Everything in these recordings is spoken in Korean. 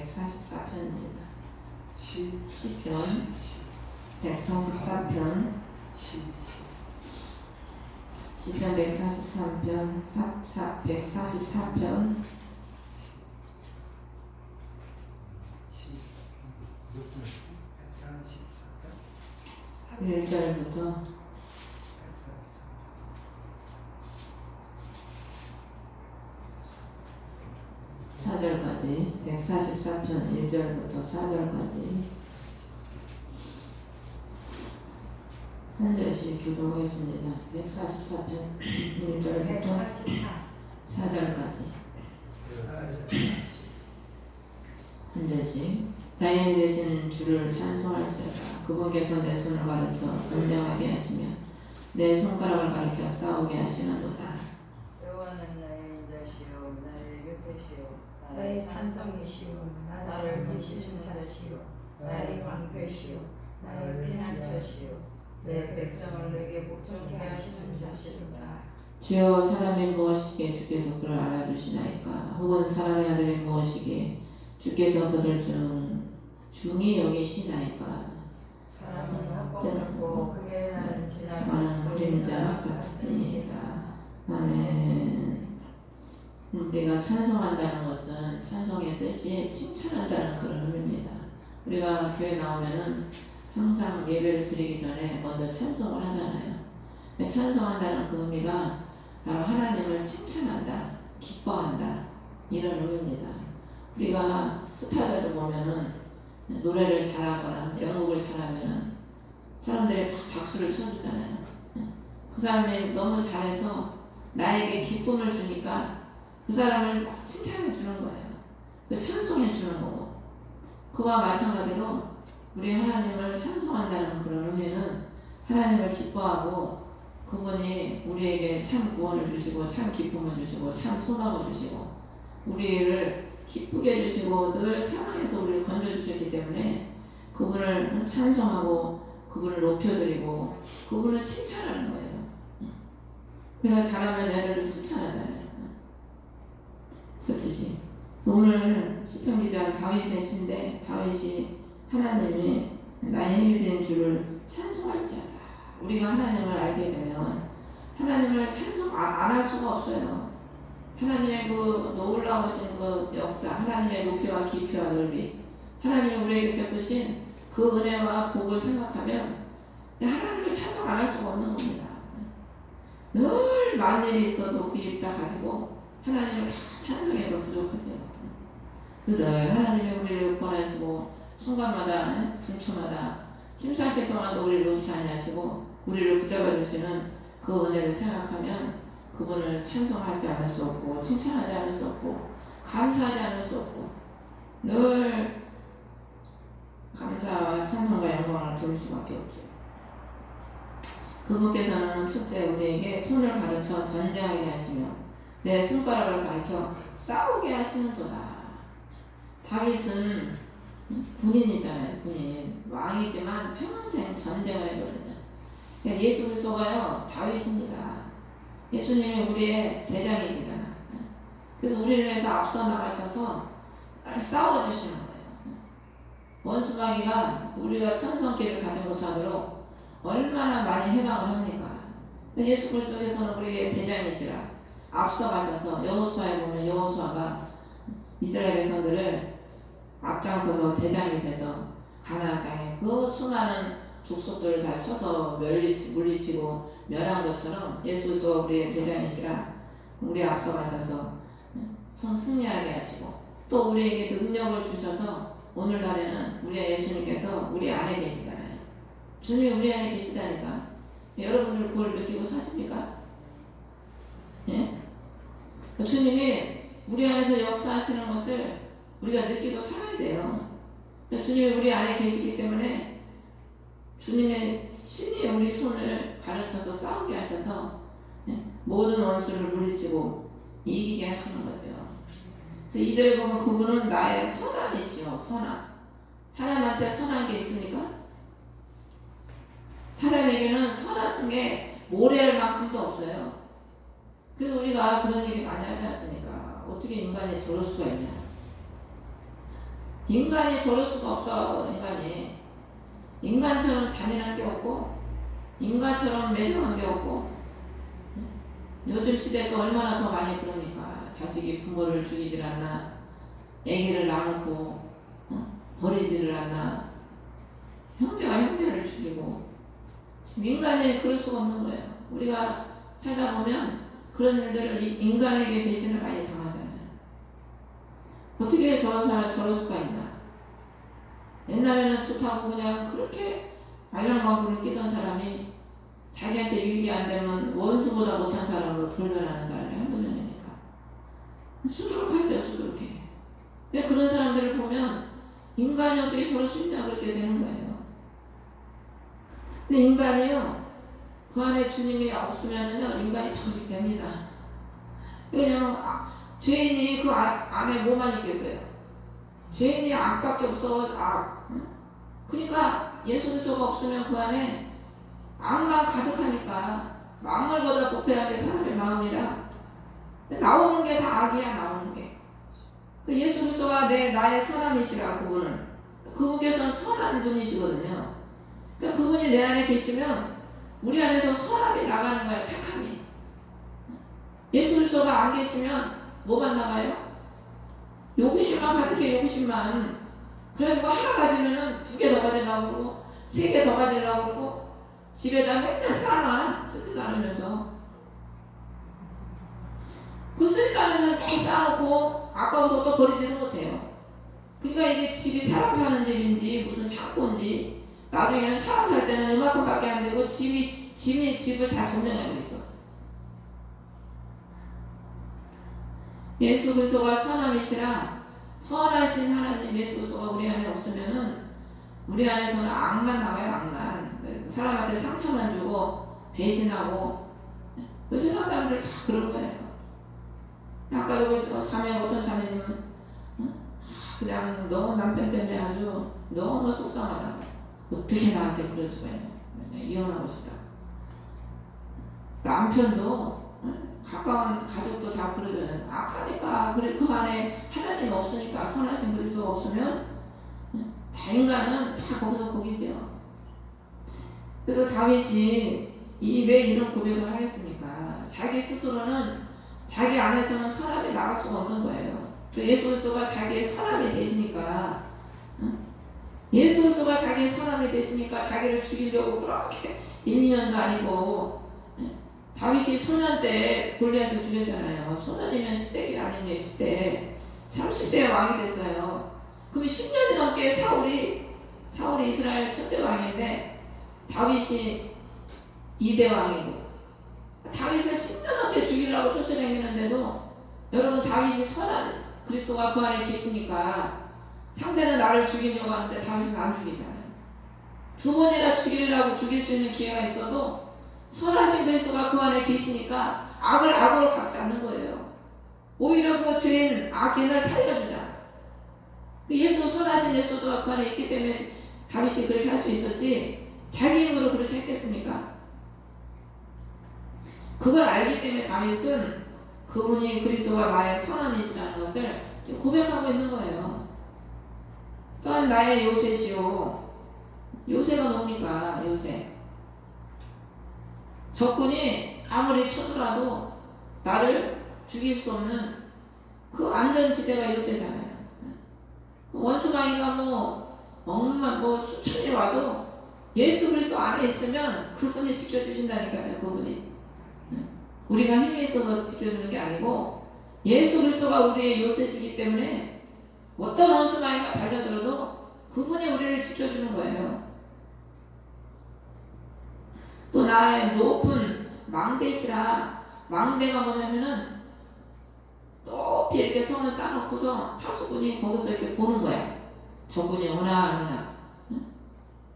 144편입니다. 시, 시편 144편 시, 시편 143편 144편 시, 몇 편? 144편? 1절부터 144편. 4절까지 144편 1절부터 4절까지 한 절씩 교도하겠습니다. 144편 1절부터 4절까지 한 절씩 다행히 되신 주를 찬송할지어다 그분께서 내 손을 가르쳐 선명하게 하시며 내 손가락을 가리켜 싸우게 하시는도다 여호와는 나의 인자시요 나의 요새시요 나의 산성이시오. 나를 건지신 자시오. 나의 방패시오. 나의 피난처시오. 내 백성을 내게 복종케 하시는 자시로다. 주여 사람이 무엇이기에 주께서 그를 알아주시나이까? 혹은 사람의 아들이 무엇이기에 주께서 그들 중 중히 여기시나이까? 사람은 헛것같고 그의 날은 지나가 많은 그림자 같으니이다. 아멘 우리가 찬송한다는 것은 찬송의 뜻이 칭찬한다는 그런 의미입니다 우리가 교회 나오면은 항상 예배를 드리기 전에 먼저 찬송을 하잖아요 찬송한다는 그 의미가 바로 하나님을 칭찬한다, 기뻐한다 이런 의미입니다. 우리가 스타들도 보면은 노래를 잘하거나 연극을 잘하면은 사람들이 막 박수를 쳐주잖아요. 그 사람이 너무 잘해서 나에게 기쁨을 주니까 그 사람을 막 칭찬해 주는 거예요. 그 찬송해 주는 거고. 그와 마찬가지로 우리 하나님을 찬송한다는 그런 의미는 하나님을 기뻐하고 그분이 우리에게 참 구원을 주시고 참 기쁨을 주시고 참 소망을 주시고 우리를 기쁘게 해주시고 늘 사랑해서 우리를 건져주셨기 때문에 그분을 찬송하고 그분을 높여드리고 그분을 칭찬하는 거예요. 내가 잘하면 애들을 칭찬하잖아요. 그렇듯이 오늘 시편 기자는 다윗의 시인데 다윗이 하나님이 나의 힘이 된 주를 찬송할지어다. 우리가 하나님을 알게 되면 하나님을 찬송 안 할 수가 없어요. 하나님의 그 놀라우신 그 역사, 하나님의 높이와 깊이와 넓이, 하나님이 우리에게 베푸신 그 은혜와 복을 생각하면 하나님을 찬송 안 할 수가 없는 겁니다. 늘 만일이 있어도 그 입 다 가지고 하나님을 다 찬송해도 부족하죠. 늘 하나님이 우리를 구원하시고 순간마다 분초마다 심사할 동안도 우리를 놓지 아니하시고 우리를 붙잡아 주시는 그 은혜를 생각하면 그분을 찬송하지 않을 수 없고 칭찬하지 않을 수 없고 감사하지 않을 수 없고 늘 감사와 찬송과 영광을 돌릴 수밖에 없죠. 그분께서는 첫째 우리에게 손을 가르쳐 전쟁하게 하시며 내 손가락을 가르쳐 싸우게 하시는도다. 다윗은 군인이잖아요, 군인. 왕이지만 평생 전쟁을 했거든요. 그러니까 예수 그리스도가요, 다윗입니다. 예수님이 우리의 대장이시잖아. 그래서 우리를 위해서 앞서 나가셔서 싸워주시는 거예요. 원수마귀가 우리가 천성기를 가지 못하도록 얼마나 많이 해방을 합니까? 예수 그리스도께서는 우리의 대장이시라 앞서 가셔서 여호수아에 보면 여호수아가 이스라엘 백성들을 앞장서서 대장이 돼서 가나안 땅에 그 수많은 족속들을 다 쳐서 멸리치, 물리치고 멸한 것처럼 예수 그리스도가 우리의 대장이시라 우리 앞서 가셔서 성 승리하게 하시고 또 우리에게 능력을 주셔서 오늘날에는 우리 예수님께서 우리 안에 계시잖아요. 주님이 우리 안에 계시다니까. 여러분들 그걸 느끼고 사십니까? 예? 주님이 우리 안에서 역사하시는 것을 우리가 느끼고 살아야 돼요. 주님이 우리 안에 계시기 때문에 주님의 신이 우리 손을 가르쳐서 싸우게 하셔서 예? 모든 원수를 물리치고 이기게 하시는 거죠. 그래서 이절에 보면 그분은 나의 선함이시오, 선함. 사람한테 선한 게 있습니까? 사람에게는 선한 게 모래알 만큼도 없어요. 그래서 우리가 그런 얘기 많이 하지 않습니까? 어떻게 인간이 저럴 수가 있냐. 인간이 저럴 수가 없어 인간이 인간처럼 잔인한 게 없고 인간처럼 매정한 게 없고 요즘 시대 또 얼마나 더 많이 그럽니까 자식이 부모를 죽이질 않나 애기를 낳아놓고 어? 버리지를 않나 형제가 형제를 죽이고 지금 인간이 그럴 수가 없는 거예요 우리가 살다 보면 그런 일들을 이- 인간에게 배신을 많이 당하잖아요. 어떻게 저런 사람 저럴 수가 있나? 옛날에는 좋다고 그냥 그렇게 말랑방구를 끼던 사람이 자기한테 유익이 안 되면 원수보다 못한 사람으로 돌변하는 사람이 한두 명이니까. 수두룩하죠 수두룩해. 근데 그런 사람들을 보면 인간이 어떻게 저럴 수 있냐 그렇게 되는 거예요. 근데 인간이요 그 안에 주님이 없으면은요 인간이 다 그렇게 됩니다 왜냐면 아, 죄인이 그 아- 안에 뭐만 있겠어요 죄인이 악밖에 없어 악 응? 그러니까 예수 그리스도가 없으면 그 안에 악만 가득하니까 만물보다 부패한 게 사람의 마음이라 나오는 게 다 악이야 나오는 게. 그 예수 그리스도가 내 나의 선함이시라 그분은 그분께서는 선한 분이시거든요. 그러니까 그분이 내 안에 계시면 우리 안에서 선함이 나가는 거야 착함이. 그리스도가 안 계시면 뭐만 나가요? 욕심만 가득해 욕심만. 그래가지고 하나 가지면은 두 개 더 가지려고 그러고 세 개 더 가지려고 그러고 집에다 맨날 쌓아 쓰지도 않으면서 그 쓰지도 않으면서 다 쌓아놓고 아까워서 또 버리지도 못해요 그러니까 이게 집이 사람 사는 집인지 무슨 창고인지 나중에는 사람 살 때는 이만큼밖에 안 되고 집이 집이 집을 다 점령하고 있어. 예수 그리스도가 선함이시라 선하신 하나님 예수 그리스도가 우리 안에 없으면은 우리 안에서는 악만 나와요 악만. 사람한테 상처만 주고 배신하고. 그 세상 사람들 다 그런 거예요. 아까도 그 자매 어떤 자매님은 어? 그냥 너 남편 때문에 아주 너무 속상하다 어떻게 나한테 내가 이혼하고 싶다 남편도 어? 가까운 가족도 다 그러잖아요 악하니까 그래 그 안에 하나님 없으니까 선하신 그리스도가 없으면 다 인간은 다 거기서 거기죠. 그래서 다윗이 이 왜 이런 고백을 하겠습니까? 자기 스스로는 자기 안에서는 선함이 나갈 수가 없는 거예요. 그 예수 그리스도가 자기의 선함이 되시니까 응? 예수 그리스도가 자기의 선함이 되시니까 자기를 죽이려고 그렇게 1, 2년도 아니고 응? 다윗이 소년 때 골리앗을 죽였잖아요. 소년이면 10대가 아닌 게 10대 30세 왕이 됐어요. 그럼 10년이 넘게 사울이 사울이 이스라엘 첫째 왕인데 다윗이 2대 왕이고 다윗을 10년 넘게 죽이려고 쫓아다니는데도 여러분 다윗이 선한 그리스도가 그 안에 계시니까 상대는 나를 죽이려고 하는데 다윗은 안 죽이잖아요. 두 번이나 죽이려고 죽일 수 있는 기회가 있어도 선하신 그리스도가 그 안에 계시니까 악을 악으로 갚지 않는 거예요. 오히려 그 죄인 악인을 살려주자. 그 예수 선하신 예수가 그 안에 있기 때문에 다윗이 그렇게 할 수 있었지 자기 힘으로 그렇게 했겠습니까? 그걸 알기 때문에 다윗은 그분이 그리스도가 나의 선함이시라는 것을 지금 고백하고 있는 거예요. 또한 나의 요셉이요. 요새가 뭡니까? 요새. 적군이 아무리 쳐들어도 나를 죽일 수 없는 그 안전지대가 요새잖아요. 원수마귀가 뭐 억만 뭐 수천이 와도 예수 그리스도 안에 있으면 그분이 지켜주신다니까요. 그분이 우리가 힘이 있어서 지켜주는 게 아니고 예수 그리스도가 우리의 요새시기 때문에 어떤 원수마귀가 달려들어도 그분이 우리를 지켜주는 거예요. 또 나의 높은 망대시라 망대가 뭐냐면은 높이 이렇게 성을 쌓아놓고서 하수군이 거기서 이렇게 보는 거야. 저분이 오나 안 오나. 응?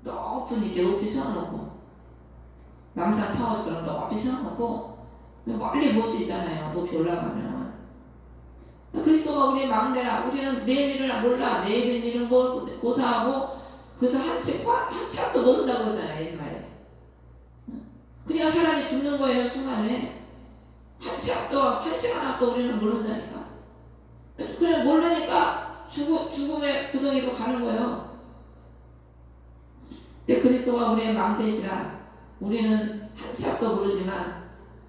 높은 이렇게 높이 세워놓고 남산 타워처럼 높이 세워놓고 멀리 볼 수 있잖아요. 높이 올라가면. 그리스도가 우리의 망대라. 우리는 내일 일을 몰라. 내일 일은 뭐 고사하고 그래서 한치 한치 앞도 모른다고 그러잖아요. 옛말에. 그냥 사람이 죽는 거예요 순간에. 한치 앞도 한 시간 앞도 우리는 모른다니까. 그래 모르니까 죽음, 죽음의 구덩이로 가는 거예요. 근데 그리스도가 우리의 망 되시라 우리는 한치 앞도 모르지만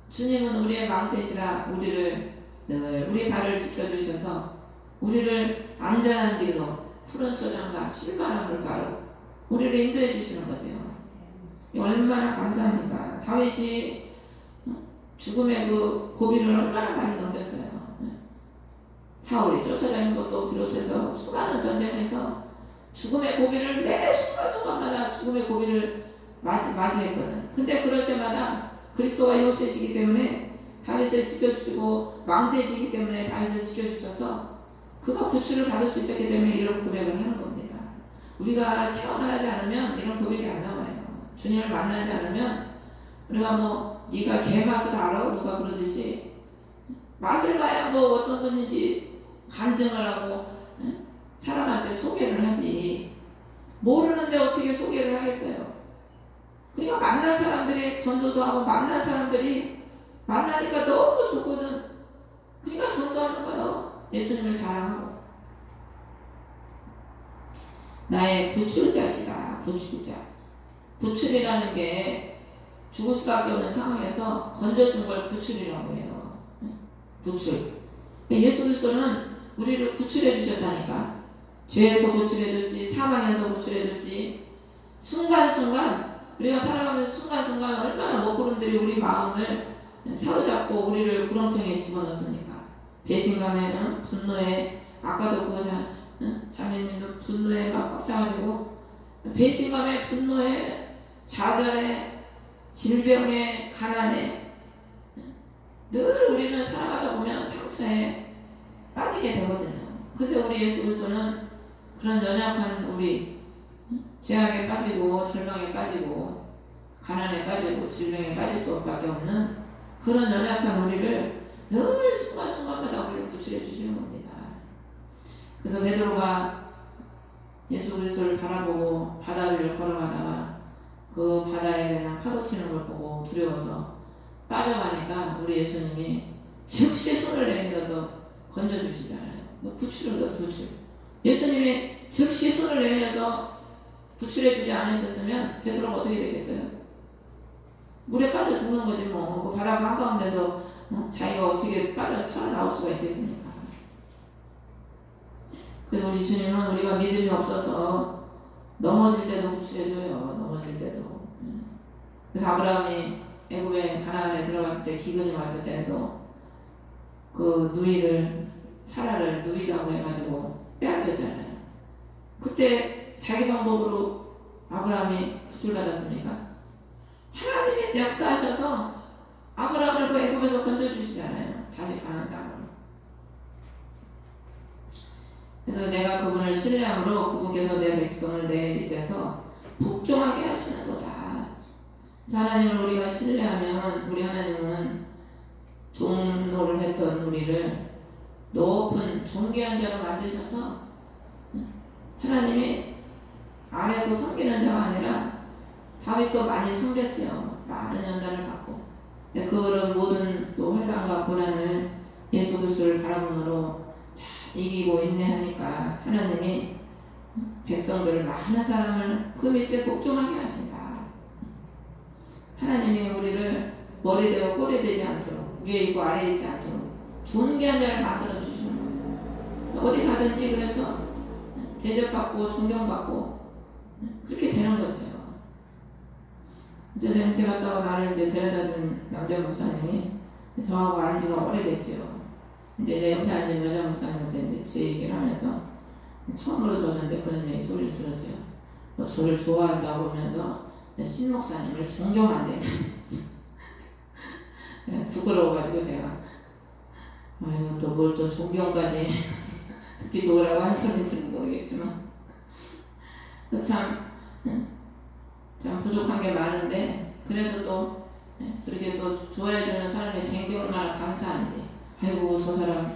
주님은 우리의 망 되시라 우리를 늘 우리 발을 지켜주셔서 우리를 안전한 길로 푸른 초장과 실만한 물가로 우리를 인도해 주시는 거죠. 얼마나 감사합니까? 다윗이 죽음의 그 고비를 얼마나 많이 넘겼어요. 사울이 쫓아다니는 것도 비롯해서 수많은 전쟁에서 죽음의 고비를 매 순간 순간마다 죽음의 고비를 맞이, 맞이했거든. 근데 그럴 때마다 그리스도가 요새시기 때문에 다윗을 지켜주시고 망대시기 때문에 다윗을 지켜주셔서 그가 구출을 받을 수 있었기 때문에 이런 고백을 하는 겁니다. 우리가 체험을 하지 않으면 이런 고백이 안 나와요. 주님을 만나지 않으면 우리가 뭐 네가 개 맛을 알아 누가 그러듯이 맛을 봐야 뭐 어떤 분인지 간증을 하고 응? 사람한테 소개를 하지 모르는데 어떻게 소개를 하겠어요? 그러니까 만난 사람들이 전도도 하고 만난 사람들이 만나니까 너무 좋거든. 그러니까 전도하는 거예요. 예수님을 자랑하고 나의 구출자시다. 구출자. 구출이라는 게 죽을 수밖에 없는 상황에서 건져준 걸 구출이라고 해요. 구출. 예수 그리스도는 우리를 구출해 주셨다니까. 죄에서 구출해 줬지, 사망에서 구출해 줬지. 순간순간 우리가 살아가면서 순간순간 얼마나 먹구름들이 우리 마음을 사로잡고 우리를 구렁텅이에 집어넣습니까? 배신감에는 분노에 아까도 그 자, 응? 자매님도 분노에 막꽉 차가지고 배신감에 분노에 좌절에 질병에 가난에 늘 우리는 살아가다 보면 상처에 빠지게 되거든요. 근데 우리 예수 그리스도는 그런 연약한 우리 죄악에 빠지고 절망에 빠지고 가난에 빠지고 질병에 빠질 수밖에 없는 그런 연약한 우리를 늘 순간순간마다 우리를 구출해 주시는 겁니다. 그래서 베드로가 예수 그리스도를 바라보고 바다 위를 걸어가다가 그 바다에 그냥 파도 치는 걸 보고 두려워서 빠져가니까 우리 예수님이 즉시 손을 내밀어서 건져주시잖아요. 뭐 구출을 더 구출. 예수님이 즉시 손을 내밀어서 구출해주지 않으셨으면 베드로가 어떻게 되겠어요? 물에 빠져 죽는 거지 뭐. 그 바다 한가운데서 어? 자기가 어떻게 빠져 살아나올 수가 있겠습니까? 그래서 우리 주님은 우리가 믿음이 없어서 넘어질 때도 구출해줘요. 넘어질 때도. 음. 그래서 아브라함이 애굽에 가나안에 들어갔을 때 기근이 왔을 때도 그 누이를 사라를 누이라고 해가지고 빼앗겼잖아요. 그때 자기 방법으로 아브라함이 구출받았습니까? 하나님이 역사하셔서 아브라함을 그 애굽에서 건져주시잖아요. 다시 가는 땅으로. 그래서 내가 그분을 신뢰함으로 그분께서 내 백성을 내 밑에서 복종하게 하시는 거다. 하나님을 우리가 신뢰하면 우리 하나님은 종노를 했던 우리를 높은 존귀한 자로 만드셔서 하나님이 아래서 섬기는 자가 아니라 다윗 도 많이 섬겼지요. 많은 연단을 받고 그런 모든 또 환란과 고난을 예수 그리스도를 바라봄으로 잘 이기고 인내하니까 하나님이 백성들을 많은 사람을 그 밑에 복종하게 하신다. 하나님이 우리를 머리 되고 꼬리 되지 않도록 위에 있고 아래에 있지 않도록 존귀한 자를 만들어 주시는 거예요. 어디 가든지 그래서 대접받고 존경받고 그렇게 되는 거죠. 이제 렌트 갔다가 나를 이제 데려다준 남자 목사님이 저하고 안 지가 오래됐지요. 근데 내 옆에 앉은 여자 목사님한테 이제 제 얘기를 하면서 처음으로 저는 이제 그런 얘기 소리를 들었죠. 뭐 저를 좋아한다고 하면서 신 목사님을 존경한대. 네, 부끄러워가지고 제가 아유 또 뭘 또 존경까지 듣기 좋으라고 한 소리인지는 모르겠지만 참, 응? 참 부족한 게 많은데 그래도 또 예, 그렇게 또 좋아해주는 사람이 된게 얼마나 감사한지 아이고 저 사람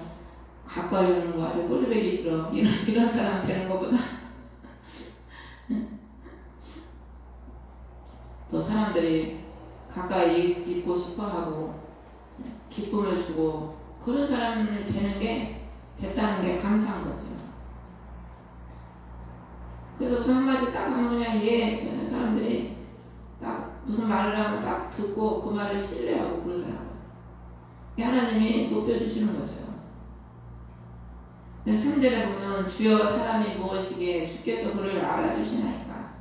가까이 오는 거 아주 꼴리배기 싫어 이런, 이런 사람 되는 것보다 예. 또 사람들이 가까이 있고 싶어하고 예, 기쁨을 주고 그런 사람이 되는 게 됐다는 게 감사한 거죠. 그래서 무슨 한마디 딱 하면 그냥 예 사람들이 딱 무슨 말을 하면 딱 듣고 그 말을 신뢰하고 그러더라고요. 하나님이 높여주시는 거죠. 3절에 보면 주여 사람이 무엇이기에 주께서 그를 알아주시나이까?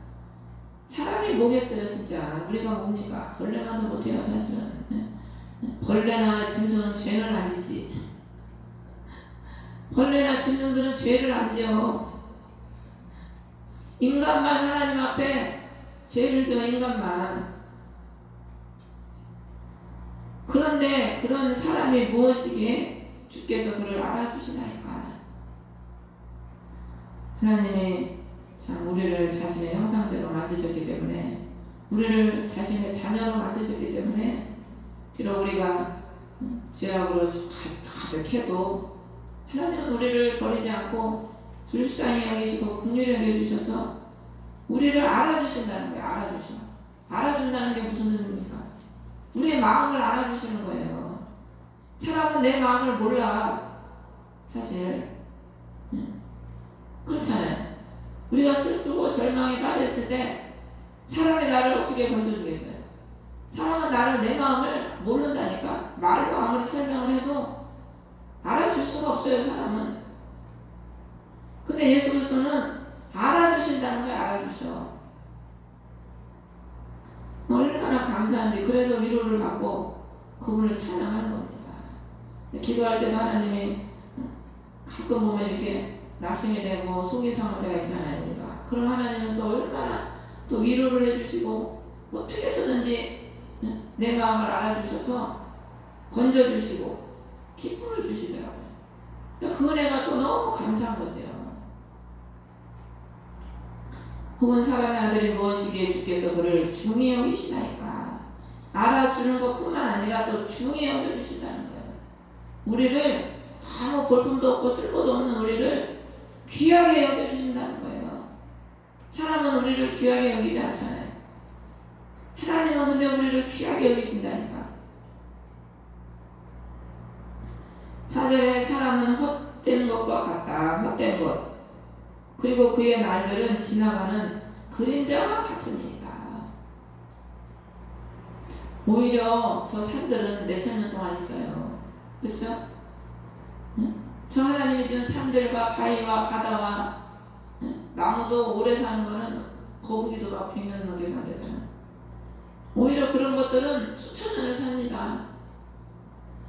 사람이 뭐겠어요 진짜? 우리가 뭡니까? 벌레만도 못해요 사실은. 벌레나 짐승은 죄를 안 짓지. 벌레나 짐승들은 죄를 안 지어 인간만 하나님 앞에 죄를 지어 인간만. 그런데 그런 사람이 무엇이기에 주께서 그를 알아주시나이까? 하나님이 참 우리를 자신의 형상대로 만드셨기 때문에 우리를 자신의 자녀로 만드셨기 때문에 비록 우리가 죄악으로 가- 가득해도 하나님은 우리를 버리지 않고 불쌍히 여기시고 긍휼히 여겨주셔서 우리를 알아주신다는 거예요. 알아주셔. 알아준다는 게 무슨 의미입니까? 우리의 마음을 알아주시는 거예요. 사람은 내 마음을 몰라. 사실. 응. 그렇잖아요. 우리가 슬프고 절망에 빠졌을 때 사람이 나를 어떻게 건져주겠어요? 사람은 나를 내 마음을 모른다니까 말로 아무리 설명을 해도 알아줄 수가 없어요 사람은 근데 예수 그리스도는 알아주신다는 걸 알아주셔 얼마나 감사한지 그래서 위로를 받고 그분을 찬양하는 겁니다 기도할 때도 하나님이 가끔 보면 이렇게 낙심이 되고 속이 상할 때가 있잖아요 우리가 그럼 하나님은 또 얼마나 또 위로를 해주시고 뭐 해서든지 내 마음을 알아주셔서 건져주시고 기쁨을 주시더라고요. 그러니까 그 은혜가 또 너무 감사한 거죠. 혹은 사람의 아들이 무엇이기에 주께서 그를 중히 여기시나이까 알아주는 것뿐만 아니라 또 중히 여겨주신다는 거예요. 우리를 아무 볼품도 없고 쓸모도 없는 우리를 귀하게 여겨주신다는 거예요. 사람은 우리를 귀하게 여기지 않잖아요. 하나님은 근데 우리를 귀하게 여기신다니까. 사절에 사람은 헛된 것과 같다. 헛된 것. 그리고 그의 말들은 지나가는 그림자와 같으니이다. 오히려 저 산들은 몇천 년 동안 있어요. 그렇죠? 저 하나님이 준 산들과 바위와 바다와 응? 나무도 오래 사는 거는 거북이도 막 백년 넘게 산대잖아. 오히려 그런 것들은 수천 년을 삽니다.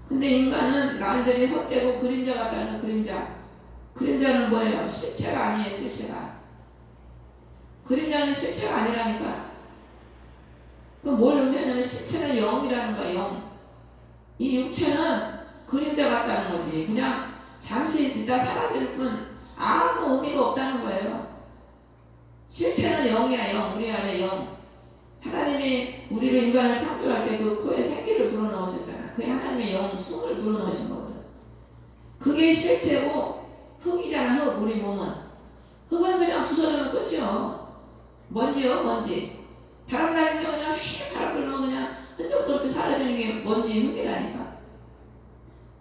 근데 인간은 날들이 헛되고 그림자 같다는 그림자. 그림자는 뭐예요? 실체가 아니에요, 실체가. 그림자는 실체가 아니라니까. 그럼 뭘 의미하냐면 실체는 영이라는 거야, 영. 이 육체는 그림자 같다는 거지. 그냥 잠시 있다 사라질 뿐 아무 의미가 없다는 거예요. 실체는 영이야, 영. 우리 안에 영. 하나님이 우리를 인간을 창조할 때 그 코에 생기를 불어넣으셨잖아. 그게 하나님의 영, 숨을 불어넣으신 거거든. 그게 실체고 흙이잖아, 흙, 우리 몸은. 흙은 그냥 부서지면 끝이요. 먼지요, 먼지. 바람 날리면 그냥 휘 바람 불면 그냥 흔적도 없이 사라지는 게 먼지, 흙이라니까.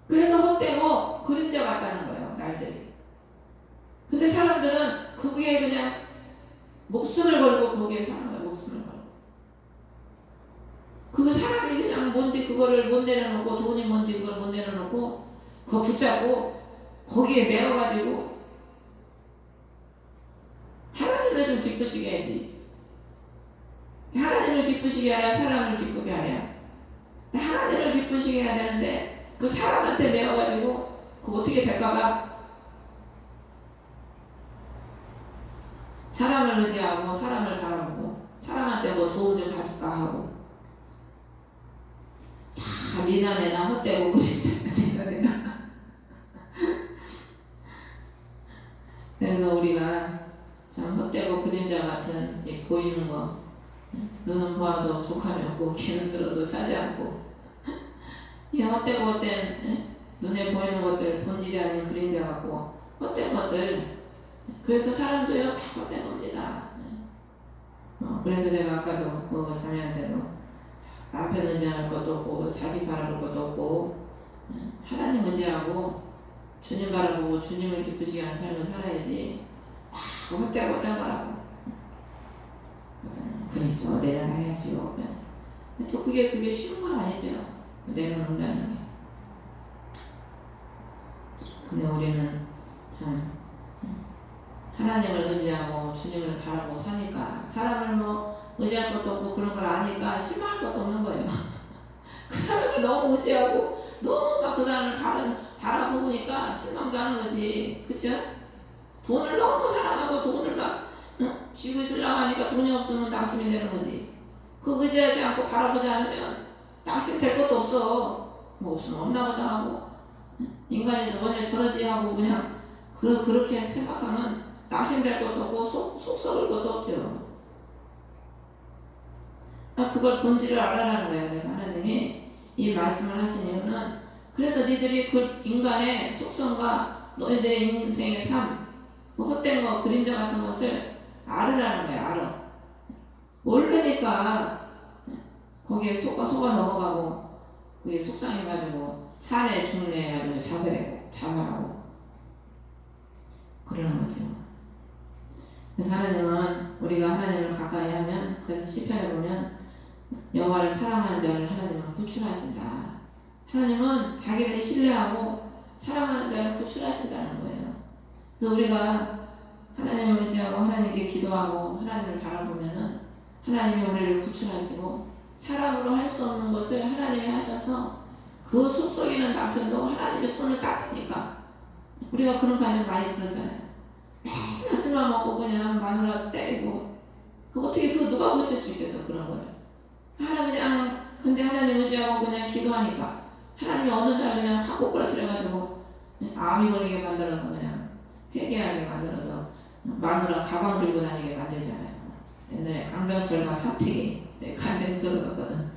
그래서 헛되고 그림자 같다는 거예요, 날들이. 근데 사람들은 그게 그냥 목숨을 걸고 거기에 사는 거야, 목숨을 걸고. 그 사람이 그냥 뭔지 그거를 못 내려놓고 돈이 뭔지 그걸 못 내려놓고 그거 붙잡고 거기에 매어가지고 하나님을 좀 기쁘시게 해야지. 하나님을 기쁘시게 하랴 사람을 기쁘게 하랴. 하나님을 기쁘시게 해야 되는데 그 사람한테 매어가지고 그거 어떻게 될까봐 사람을 의지하고 사람을 바라보고 사람한테 뭐 도움 좀 받을까 하고 다 니나 내나 헛되고 그림자 니나 내나 그래서 우리가 참 헛되고 그림자 같은 이 보이는 거 눈은 보아도 족함이 없고 귀는 들어도 차지 않고 이 헛되고 헛된 예? 눈에 보이는 것들 본질이 아닌 그림자 같고 헛된 것들 그래서 사람도요 다 헛된 겁니다 예. 어, 그래서 제가 아까도 그거 자매한테도 남편 의지할 것도 없고 자식 바라볼 것도 없고 예, 하나님 의지하고 주님 바라보고 주님을 기쁘시게 하는 삶을 살아야지 아, 헛되고 헛된 거라고 그렇죠. 내려놔야지요. 또 그게 그게 쉬운 건 아니죠. 내려놓는다는 게. 근데 우리는 참 하나님을 의지하고 주님을 바라고 사니까 사람을 뭐 의지할 것도 없고 그런 걸 아니까 실망할 것도 없는 거예요. 그 사람을 너무 의지하고 너무 막 그 사람을 바라, 바라보니까 실망도 하는 거지. 그쵸? 돈을 너무 사랑하고 돈을 막 응? 쥐고 있으려고 하니까 돈이 없으면 낙심이 되는 거지. 그 의지하지 않고 바라보지 않으면 낙심 될 것도 없어. 뭐 없으면 없나 보다 하고 응? 인간이 원래 저러지 하고 그냥 그, 그렇게 생각하면 낙심될 것도 없고 속, 속 썩을 것도 없죠. 아, 그걸 본질을 알아라는 거예요. 그래서 하나님이 이 말씀을 하신 이유는 그래서 니들이 그 인간의 속성과 너희들의 인생의 삶, 그 헛된 거, 그림자 같은 것을 알으라는 거예요. 알아. 모르니까 거기에 속아 속아 넘어가고 그게 속상해가지고 산에 중내해가지고 자살해 자살하고 그러는 거죠. 그래서 하나님은 우리가 하나님을 가까이 하면 그래서 시편에 보면 여호와를 사랑하는 자를 하나님은 구출하신다. 하나님은 자기를 신뢰하고 사랑하는 자를 구출하신다는 거예요. 그래서 우리가 하나님을 의지하고 하나님께 기도하고 하나님을 바라보면은 하나님이 우리를 구출하시고 사람으로 할 수 없는 것을 하나님이 하셔서 그 속속이는 남편도 하나님의 손을 닦으니까 우리가 그런 가정 많이 들었잖아요. 맨날 술만 먹고 그냥 마누라 때리고 그 어떻게 그 누가 고칠 수 있겠어 그런 거를 근데 하나님 의지하고 그냥 기도하니까 하나님이 어느 날 그냥 확 꼬꾸라뜨려가지고 암이 걸리게 만들어서 그냥 회개하게 만들어서 마누라 가방 들고 다니게 만들잖아요. 옛날에 강병철과 내 간증 들었었거든.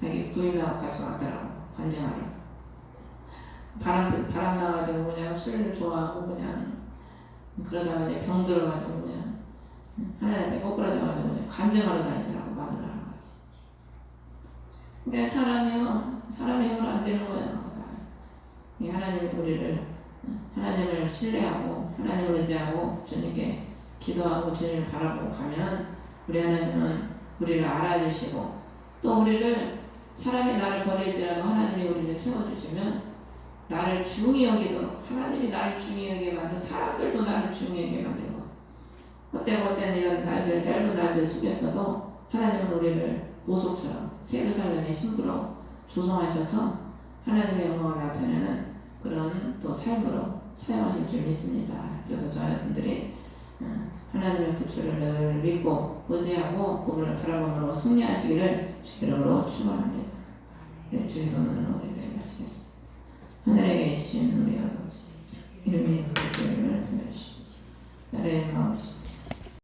자기 부인하고 같이 왔더라고 관장하러. 바람 바람 나가지고 그냥 술 좋아하고 그냥 그러다가 이제 병 들어가지고 그냥 하나님께 꼬꾸라져가지고 그냥 간증하러 다니더라고. 근데 사람이요 사람의 힘으로 안 되는 거예요. 이 하나님이 우리를 하나님을 신뢰하고 하나님을 의지하고 주님께 기도하고 주님을 바라보고 가면 우리 하나님은 우리를 알아주시고 또 우리를 사람이 나를 버릴지라도 하나님이 우리를 세워주시면 나를 중히 여기도록 하나님이 나를 중히 여기게 만들고 사람들도 나를 중히 여기게 만들고 헛된 이런 날들 짧은 날들 속에서도 하나님은 우리를 보석처럼 세르살렘의 신부로 조성하셔서 하나님의 영광을 나타내는 그런 또 삶으로 사용하실 줄 믿습니다. 그래서 저희 분들이 어, 하나님의 부처를 늘 믿고 의지하고 그분을 바라보므로 승리하시기를 주 이름으로 축원합니다. 네, 주의 도문으로 예배를 마치겠습니다. 하늘에 계신 우리 아버지 이름이 그들을 부르시옵소서 나라의 마음씨